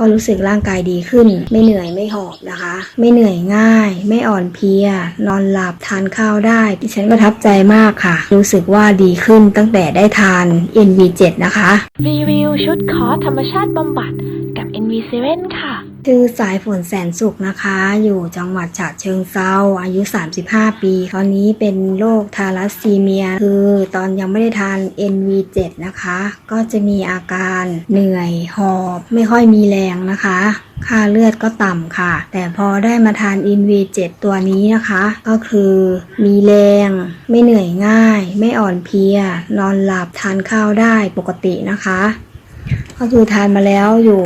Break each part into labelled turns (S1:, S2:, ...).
S1: ก็รู้สึกร่างกายดีขึ้น ไม่เหนื่อยไม่หอบนะคะ ไม่เหนื่อยง่าย ไม่อ่อนเพลีย นอนหลับทานข้าวได้ดิฉันประทับใจมากค่ะ รู้สึกว่าดีขึ้นตั้งแต่ได้ทาน NV7 นะคะ
S2: รีวิวชุดคอร์สธรรมชาติบำบัดกับ NV7 ค่ะ
S1: ชื่อสายฝนแสนสุขนะคะ อยู่จังหวัดฉะเชิงเซาอายุ 35 ปี ตอนนี้เป็นโรคทาลัสซีเมีย คือตอนยังไม่ได้ทาน NV7 นะคะ ก็จะมีอาการเหนื่อยหอบไม่ค่อยมีแรงนะคะค่าเลือดก็ต่ำค่ะ แต่พอได้มาทาน NV7 ตัวนี้นะคะ ก็คือมีแรง ไม่เหนื่อยง่าย ไม่อ่อนเพลีย นอนหลับทานข้าวได้ปกตินะคะ ก็คือทานมาแล้วอยู่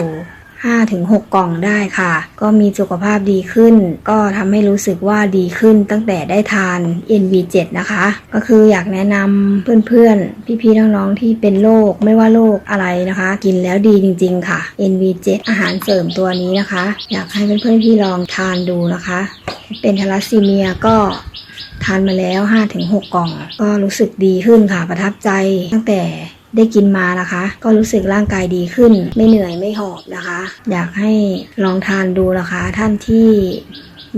S1: 5ถึง6กล่องได้ค่ะ ก็มีสุขภาพดีขึ้น ก็ทำให้รู้สึกว่าดีขึ้นตั้งแต่ได้ทาน NV7 นะคะ ก็คืออยากแนะนำเพื่อนๆ พี่ๆ น้องๆ ที่เป็นโรคไม่ว่าโรคอะไรนะคะ กินแล้วดีจริงๆ ค่ะ NV7 อาหารเสริมตัวนี้นะคะ อยากให้เพื่อนๆ พี่ลองทานดูนะคะ เป็นทาลัสซีเมียก็ทานมาแล้ว 5-6 กล่อง ก็รู้สึกดีขึ้นค่ะประทับใจตั้งแต่ ได้กินมานะคะ ก็รู้สึกร่างกายดีขึ้น ไม่เหนื่อยไม่หอบนะคะ อยากให้ลองทานดูนะคะ ท่านที่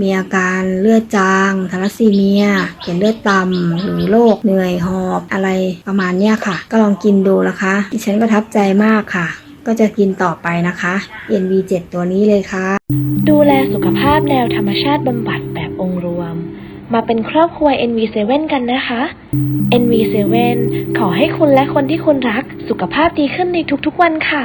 S1: มีอาการเลือดจางทาลัสซีเมียเห็นเลือดต่ำหรือโรคเหนื่อยหอบอะไรประมาณเนี้ยค่ะ ก็ลองกินดูนะคะ ดิฉันประทับใจมากค่ะ ก็จะกินต่อไปนะคะ NV7 ตัวนี้เลยค่ะ
S2: ดูแลสุขภาพแนวธรรมชาติบำบัดแบบองค์รวม มาเป็นครอบครัว NV7 กันนะคะ NV7 ขอให้คุณและคนที่คุณรักสุขภาพดีขึ้นในทุกๆวันค่ะ